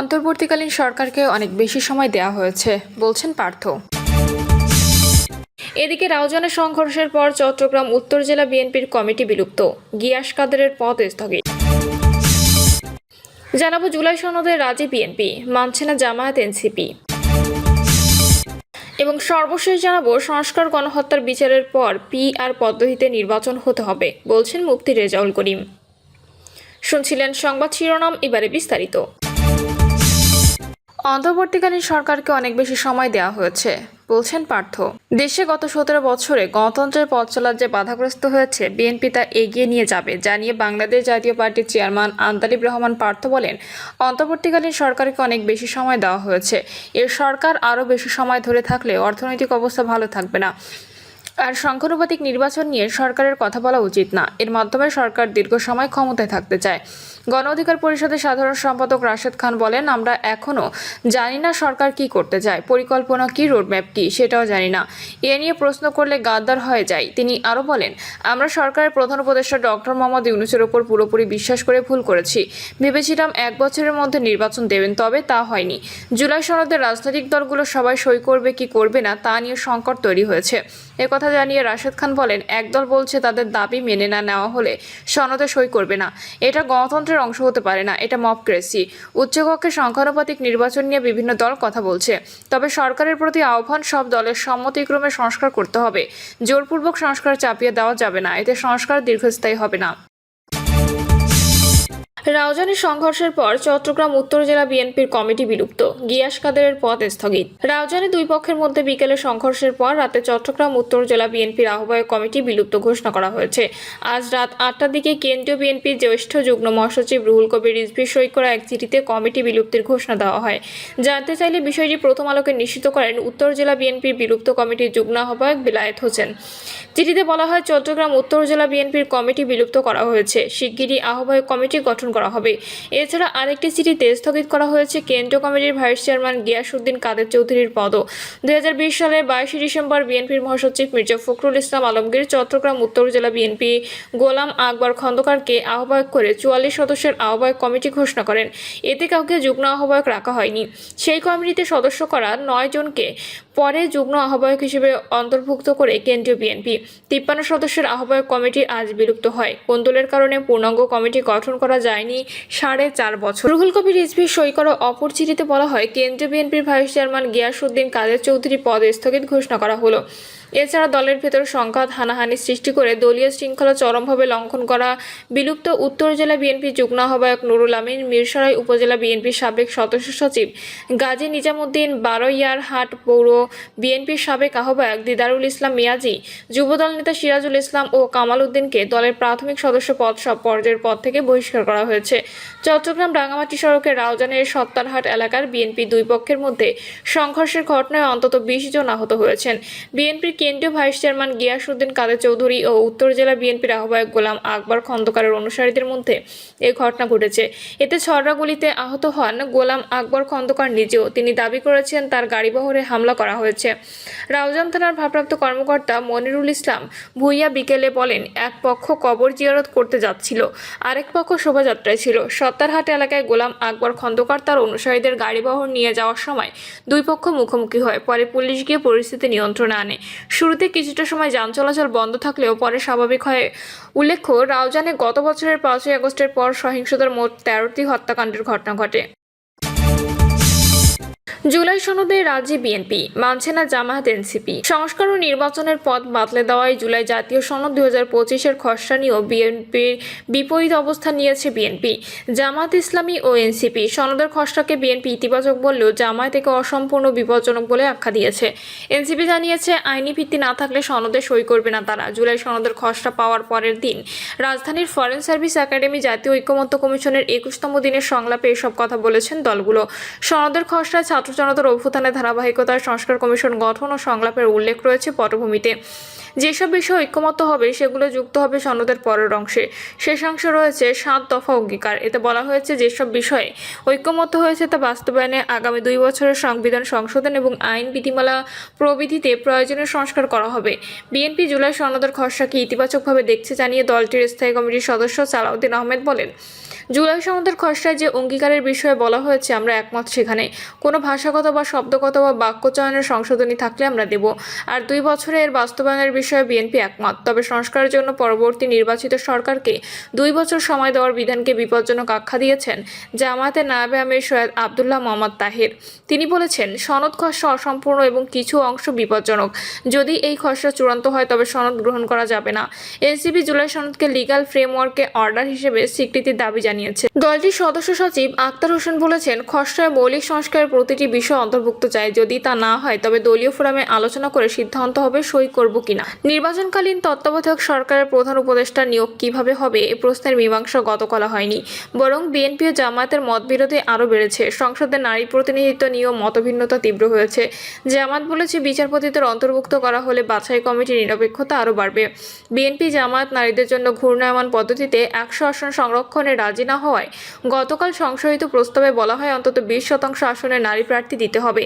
অন্তর্বর্তীকালীন সরকারকে অনেক বেশি সময় দেওয়া হয়েছে, বলছেন পার্থ। এদিকে রাউজানের সংঘর্ষের পর চট্টগ্রাম উত্তর জেলা বিএনপির কমিটি বিলুপ্ত, গিয়াস কাদেরের পদ স্থগিত। জানাব জুলাই সনদে রাজি বিএনপি, মানছে না জামায়াত এনসিপি। এবং সর্বশেষ জানাব, সংস্কার গণহত্যার বিচারের পর পি আর পদ্ধতিতে নির্বাচন হতে হবে, বলছেন মুফতি রেজাউল করিম। শুনছিলেন সংবাদ শিরোনাম, এবারে বিস্তারিত। অন্তর্বর্তীকালীন সরকারকে অনেক বেশি সময় দেওয়া হয়েছে, বলছেন পার্থ। দেশে গত সতেরো বছরে গণতন্ত্রের পথ চলার যে বাধাগ্রস্ত হয়েছে, বিএনপি তা এগিয়ে নিয়ে যাবে জানিয়ে বাংলাদেশ জাতীয় পার্টির চেয়ারম্যান আন্তালিব রহমান পার্থ বলেন, অন্তর্বর্তীকালীন সরকারকে অনেক বেশি সময় দেওয়া হয়েছে। এর সরকার আরও বেশি সময় ধরে থাকলে অর্থনৈতিক অবস্থা ভালো থাকবে না। আর সংখ্যানুপাতিক নির্বাচন নিয়ে সরকারের কথা বলা উচিত না। এর মাধ্যমে সরকার দীর্ঘ সময় ক্ষমতায় থাকতে চায়। গণ অধিকার পরিষদের সাধারণ সম্পাদক রাশেদ খান বলেন, আমরা এখনও জানি না সরকার কি করতে চায়। পরিকল্পনা কি, রোডম্যাপ কি, সেটাও জানি না। এ নিয়ে প্রশ্ন করলে গাদ্দার হয়ে যায়। তিনি আরও বলেন, আমরা সরকারের প্রধান উপদেষ্টা ডক্টর মোহাম্মদ ইউনুসের ওপর পুরোপুরি বিশ্বাস করে ভুল করেছি। ভেবেছিলাম এক বছরের মধ্যে নির্বাচন দেবেন, তবে তা হয়নি। জুলাই সনদে রাজনৈতিক দলগুলো সবাই সই করবে কি করবে না, তা নিয়ে সংকট তৈরি হয়েছে। একথা জানিয়ে রাশেদ খান বলেন, একদল বলছে তাদের দাবি মেনে না নেওয়া হলে সনদে সই করবে না। এটা গণতন্ত্রের অংশ হতে পারে না। এটা মপক্রেসি উচ্চকক্ষে সংখ্যানুপাতিক নির্বাচন নিয়ে বিভিন্ন দল কথা বলছে। তবে সরকারের প্রতি আহ্বান, সব দলের সম্মতিক্রমে সংস্কার করতে হবে। জোরপূর্বক সংস্কার চাপিয়ে দেওয়া যাবে না। এতে সংস্কার দীর্ঘস্থায়ী হবে না। রাউজানের সংঘর্ষের পর চট্টগ্রাম উত্তর জেলা বিএনপির কমিটি বিলুপ্ত। গিয়াস কাদেরের পদ স্থগিত। রাউজানে দুই পক্ষের মধ্যে বিকেলে সংঘর্ষের পর রাতে চট্টগ্রাম উত্তর জেলা বিএনপির আহ্বায়ক কমিটি বিলুপ্ত ঘোষণা করা হয়েছে। আজ রাত আটটার দিকে কেন্দ্রীয় বিএনপির জ্যেষ্ঠ যুগ্ম মহাসচিব রুহুল কবির রিজভি সই করা এক চিঠিতে কমিটি বিলুপ্তির ঘোষণা দেওয়া হয়। জানতে চাইলে বিষয়টি প্রথম আলোকে নিশ্চিত করেন উত্তর জেলা বিএনপির বিলুপ্ত কমিটির যুগ্ম আহ্বায়ক বিলায়েত হোসেন। চিঠিতে বলা হয়, চট্টগ্রাম উত্তর জেলা বিএনপির কমিটি বিলুপ্ত করা হয়েছে। শিগগিরই আহ্বায়ক কমিটি গঠন করা হবে। এছাড়া আরেকটি চিঠিতে স্থগিত করা হয়েছে কেন্দ্রীয় কমিটির ভাইস চেয়ারম্যান গিয়াসউদ্দিন কাদের চৌধুরীর পদও। দুই সালের বাইশে ডিসেম্বর বিএনপির মহাসচিব মির্জা ফখরুল ইসলাম আলমগীর চট্টগ্রাম, উত্তর জেলা বিএনপি গোলাম আকবর খন্দকারকে আহ্বায়ক করে চুয়াল্লিশ সদস্যের আহ্বায়ক কমিটি ঘোষণা করেন। এতে কাউকে যুগ্ম আহ্বায়ক রাখা হয়নি। সেই কমিটিতে সদস্য করা নয় জনকে পরে যুগ্ম আহ্বায়ক হিসেবে অন্তর্ভুক্ত করে কেন্দ্রীয় বিএনপি। তিপ্পান্ন সদস্যের আহ্বায়ক কমিটি আজ বিলুপ্ত হয়। কোন্দলের কারণে পূর্ণাঙ্গ কমিটি গঠন করা যায়নি সাড়ে চার বছর। রুহুল কবির রিজভি সই করা অপর চিঠিতে বলা হয়, কেন্দ্রীয় বিএনপির ভাইস চেয়ারম্যান গিয়াসউদ্দিন কাদের চৌধুরী পদ স্থগিত ঘোষণা করা হলো। এছাড়া দলের ভেতর সংঘাত, হানাহানি সৃষ্টি করে দলীয় শৃঙ্খলা চরমভাবে লঙ্ঘন করা বিলুপ্ত উত্তর জেলা বিএনপি যুগ্ম আহ্বায়ক নুরুল আমিন, মিরসরাই উপজেলা বিএনপির সাবেক সদস্য সচিব গাজী নিজামুদ্দিন বারোয়ার হাট পৌর বিএনপির সাবেক আহ্বায়ক দিদারুল ইসলাম মিয়াজি, যুবদল নেতা সিরাজুল ইসলাম ও কামাল উদ্দিনকে দলের প্রাথমিক সদস্য পদ সব পর্যায়ের পদ থেকে বহিষ্কার করা হয়েছে। চট্টগ্রাম রাঙামাটি সড়কের রাউজানের সত্তারহাট এলাকার বিএনপি দুই পক্ষের মধ্যে সংঘর্ষের ঘটনায় অন্তত বিশ জন আহত হয়েছেন। বিএনপির কেন্দ্রীয় ভাইস চেয়ারম্যান গিয়াসউদ্দিন কাদের চৌধুরী ও উত্তর জেলা বিএনপির আহ্বায়ক গোলাম আকবর খন্দকারের অনুসারীদের মধ্যে এই ঘটনা ঘটেছে। এতে ছড়রাগুলিতে আহত হন গোলাম আকবর খন্দকার নিজেও। তিনি দাবি করেছেন, তার গাড়িবহরে হামলা করা হয়েছে। রাউজান থানার ভারপ্রাপ্ত কর্মকর্তা মনিরুল ইসলাম ভুইয়া বিকেলে বলেন, এক পক্ষ কবর জিয়ারত করতে যাচ্ছিল, আরেক পক্ষ শোভাযাত্রায় ছিল। সত্তারহাট এলাকায় গোলাম আকবর খন্দকার তার অনুসারীদের গাড়িবহর নিয়ে যাওয়ার সময় দুই পক্ষ মুখোমুখি হয়, পরে পুলিশ গিয়ে পরিস্থিতি নিয়ন্ত্রণে আনে। শুরুতে কিছুটা সময় যান চলাচল বন্ধ থাকলেও পরে স্বাভাবিক হয়। উল্লেখ্য, রাউজানে গত বছরের পাঁচই আগস্টের পর সহিংসতার মোট তেরোটি হত্যাকাণ্ডের ঘটনা ঘটে। জুলাই সনদে রাজ্যে বিএনপি মানছে না জামায়াত এনসিপি। সংস্কার ও নির্বাচনের পথ বাতলে দেওয়ায় জুলাই জাতীয় সনদ দুই হাজার পঁচিশের খসড়া নিয়েও বিএনপির বিপরীত অবস্থান নিয়েছে বিএনপি। জামায়াত ইসলামী ও এনসিপি সনদের খসড়াকে বিএনপি ইতিবাচক বললেও জামায়াত একে অসম্পূর্ণ বিপজ্জনক বলে আখ্যা দিয়েছে। এনসিপি জানিয়েছে, আইনি ভিত্তি না থাকলে সনদে সই করবে না তারা। জুলাই সনদের খসড়া পাওয়ার পরের দিন রাজধানীর ফরেন সার্ভিস একাডেমি জাতীয় ঐক্যমত্য কমিশনের একুশতম দিনের সংলাপে এসব কথা বলেছেন দলগুলো। সনদের খসড়া ছাত্র জনতার অভ্যুত্থানের ধারাবাহিকতায় সংস্কার কমিশন গঠন ও সংলাপের উল্লেখ রয়েছে পটভূমিতে। যেসব বিষয়ে ঐক্যমত্য হবে, সেগুলো যুক্ত হবে সনদের পরের অংশে। শেষ অংশে রয়েছে সাত দফা অঙ্গীকার। এতে বলা হয়েছে যেসব বিষয়ে ঐক্যমত্য হয়েছে তা বাস্তবায়নে আগামী দুই বছরের সংবিধান সংশোধন এবং আইন বিধিমালা প্রবিধিতে প্রয়োজনীয় সংস্কার করা হবে। বিএনপি জুলাই সনদের খসড়াকে ইতিবাচকভাবে দেখছে জানিয়ে দলটির স্থায়ী কমিটির সদস্য সালাউদ্দিন আহমেদ বলেন জুলাই সনদের খসড়ায় যে অঙ্গীকারের বিষয়ে বলা হয়েছে, আমরা একমত সেখানে। কোনো ভাষাগত বা শব্দগত বা বাক্যচয়নের সংশোধনী থাকলে আমরা দেব। আর দুই বছরে এর বাস্তবায়নের বিষয়ে বিএনপি একমত। তবে সংস্কারের জন্য পরবর্তী নির্বাচিত সরকারকে দুই বছর সময় দেওয়ার বিধানকে বিপজ্জনক আখ্যা দিয়েছেন জামায়াতের নায়েবে আমির সৈয়দ আবদুল্লাহ মোহাম্মদ তাহির। তিনি বলেছেন, সনদ খসড়া অসম্পূর্ণ এবং কিছু অংশ বিপজ্জনক। যদি এই খসড়া চূড়ান্ত হয়, তবে সনদ গ্রহণ করা যাবে না। এনসিপি জুলাই সনদকে লিগ্যাল ফ্রেমওয়ার্কে অর্ডার হিসেবে স্বীকৃতির দাবি জানিয়েছে। দলটির সদস্য সচিব আক্তার হোসেন বলেছেন, খসড়ায় মৌলিক সংস্কারের প্রতিটি বিষয় অন্তর্ভুক্ত চাই। যদি তা না হয়, তবে দলীয় ফোরামে আলোচনা করে সিদ্ধান্ত হবে সই করব কিনা। নির্বাচনকালীন তত্ত্বাবধায়ক সরকারের প্রধান উপদেষ্টা নিয়োগ কীভাবে হবে, এ প্রশ্নের মীমাংসা গতকালা হয়নি। বরং বিএনপি ও জামায়াতের মতবিরোধী আরও বেড়েছে। সংসদে নারী প্রতিনিধিত্ব নিয়েও মতভিন্নতা তীব্র হয়েছে। জামাত বলেছে, বিচারপতিদের অন্তর্ভুক্ত করা হলে বাছাই কমিটির নিরপেক্ষতা আরও বাড়বে। বিএনপি জামায়াত নারীদের জন্য ঘূর্ণায়মান পদ্ধতিতে একশো আসন সংরক্ষণে রাজি না হওয়ায়। গতকাল সংশোধিত প্রস্তাবে বলা হয়, অন্তত বিশ শতাংশ আসনে নারী প্রার্থী দিতে হবে।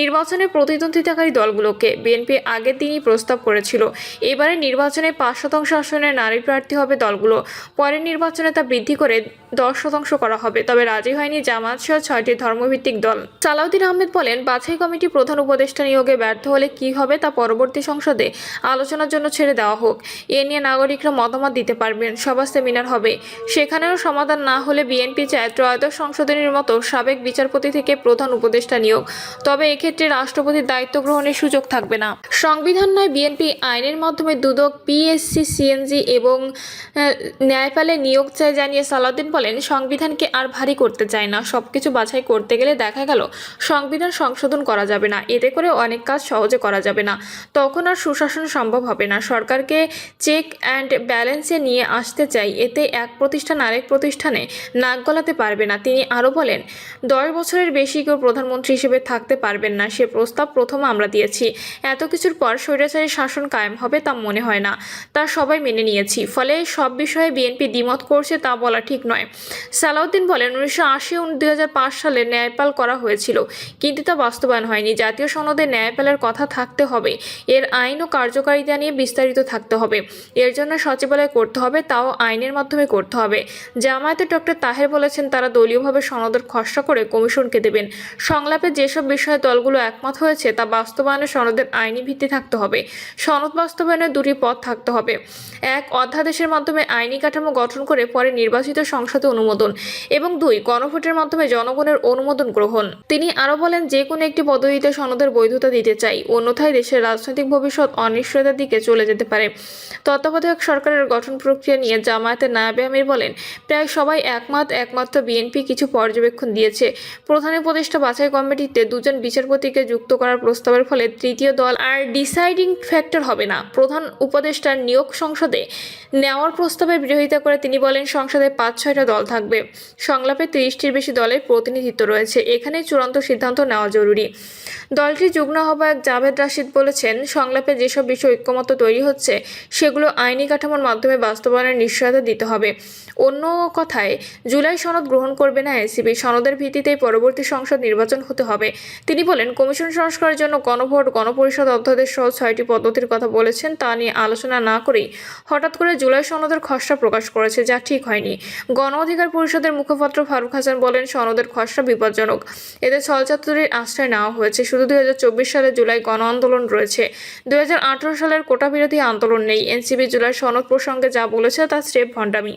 নির্বাচনে প্রতিদ্বন্দ্বিতাকারী দলগুলোকে বিএনপি আগের দিনই প্রস্তাব করেছিল। এবারে নির্বাচনে পাঁচ শতাংশ আসনে নারী প্রার্থী হবে দলগুলো। পরের নির্বাচনে তা বৃদ্ধি করে দশ শতাংশ করা হবে। তবে রাজি হয়নি জামাত সহ ছয়টি ধর্মভিত্তিক দল। সালাউদ্দিন আহমেদ বলেন, বাছাই কমিটি প্রধান উপদেষ্টা নিয়োগে ব্যর্থ হলে কি হবে তা পরবর্তী সংসদে আলোচনার জন্য ছেড়ে দেওয়া হোক। এ নিয়ে নাগরিকরা মতামত দিতে পারবেন, সভা সেমিনার হবে। সেখানেও সমাধান না হলে বিএনপি চায় ত্রয়োদশ সংশোধনীর মতো সাবেক বিচারপতি থেকে প্রধান উপদেষ্টা নিয়োগ। তবে এক্ষেত্রে রাষ্ট্রপতির দায়িত্ব গ্রহণের সুযোগ থাকবে না। সংবিধান নয়, বিএনপি আইনের মাধ্যমে দুদক পিএসসি, সিএনজি এবং ন্যায়পালে নিয়োগ চায় জানিয়ে সালাউদ্দিন বলেন, সংবিধানকে আর ভারী করতে চায় না। সবকিছু বাছাই করতে গেলে দেখা গেল, সংবিধান সংশোধন করা যাবে না। এতে করে অনেক কাজ সহজে করা যাবে না। তখন আর সুশাসন সম্ভব হবে না। সরকারকে চেক অ্যান্ড ব্যালেন্সে নিয়ে আসতে চাই। এতে এক প্রতিষ্ঠান আরেক প্রতিষ্ঠানে নাক গলাতে পারবে না। তিনি আরও বলেন, দশ বছরের বেশি কেউ প্রধানমন্ত্রী হিসেবে থাকতে পারবেন না। সে প্রস্তাব প্রথম আমরা দিয়েছি। এত কিছুর পর স্বৈরাচারী শাসন কায়েম হবে তা মনে হয় না। তা সবাই মেনে নিয়েছি। ফলে সব বিষয়ে বিএনপি দ্বিমত করছে তা বলা ঠিক নয়। সালাউদ্দিন বলেন, উনিশশো আশি দুই সালে ন্যায়পাল করা হয়েছিল। কিন্তু তা বাস্তবায়ন হয়নি। জাতীয় সনদে ন্যায়পালের কথা থাকতে হবে। এর আইন ও কার্যকারিতা নিয়ে বিস্তারিত থাকতে হবে। এর জন্য সচিবালয় করতে হবে, তাও আইনের মাধ্যমে করতে হবে। জামায়াতের ডক্টর তাহের বলেছেন তারা দলীয়ভাবে সনদের খসড়া করে কমিশনকে দেবেন। সংলাপে যেসব বিষয়ে দলগুলো একমত হয়েছে তা বাস্তবায়নে সনদের আইনি ভিত্তি থাকতে হবে। সনদ বাস্তবায়নের দুটি পথ থাকতে হবে। এক, অধ্যাদেশের মাধ্যমে আইনি কাঠামো গঠন করে পরে নির্বাচিত সংসদে অনুমোদন। এবং দুই, গণভোটের মাধ্যমে জনগণের অনুমোদন গ্রহণ। তিনি আরও বলেন, যে কোনো একটি পদ্ধতিতে সনদের বৈধতা দিতে চাই, অন্যথায় দেশের রাজনৈতিক ভবিষ্যৎ অনিশ্চয়তার দিকে চলে যেতে পারে। তত্ত্বাবধায়ক সরকারের গঠন প্রক্রিয়া নিয়ে জামায়াতের নায়াবে আমির বলেন, প্রায় সবাই একমত, একমাত্র বিএনপি কিছু পর্যবেক্ষণ দিয়েছে। প্রধান উপদেষ্টা বাছাই কমিটিতে দুজন বিচারপতিকে যুক্ত করার প্রস্তাবের ফলে তৃতীয় দল আর ডিসাইডিং ফ্যাক্টর হবে না। প্রধান উপদেষ্টার নিয়োগ সংসদে নেওয়ার প্রস্তাবের বিরোধিতা করে তিনি বলেন, সংসদে পাঁচ, ছয়টা দল থাকবে। সংলাপে তিরিশটির বেশি দলের প্রতিনিধিত্ব রয়েছে। এখানে চূড়ান্ত সিদ্ধান্ত নেওয়া জরুরি। দলটির যুগ্ম আহ্বায়ক জাভেদ রাশিদ বলেছেন, সংলাপে যেসব বিষয় ঐক্যমত্য তৈরি হচ্ছে, সেগুলো আইনি কাঠামোর মাধ্যমে বাস্তবায়নের নিশ্চয়তা দিতে হবে। অন্য কথায়, জুলাই সনদ গ্রহণ করবে না এনসিপি সনদের ভিত্তিতেই পরবর্তী সংসদ নির্বাচন হতে হবে। তিনি বলেন, কমিশন সংস্কারের জন্য গণভোট, গণপরিষদ অধ্যাদেশ সহ ছয়টি পদ্ধতির কথা বলেছেন, তা নিয়ে আলোচনা না করেই হঠাৎ করে জুলাই সনদের খসড়া প্রকাশ করেছে, যা ঠিক হয়নি। গণ অধিকার পরিষদের মুখপাত্র ফারুক হাসান বলেন, সনদের খসড়া বিপজ্জনক। এতে ছলচাতুরির আশ্রয় নেওয়া হয়েছে। শুধু দুই হাজার চব্বিশ সালে জুলাই গণ আন্দোলন রয়েছে। দুই হাজার আঠারো সালের কোটা বিরোধী আন্দোলন নেই। এনসিপি জুলাই সনদ প্রসঙ্গে যা বলেছে, তা স্রেফ ভণ্ডামি।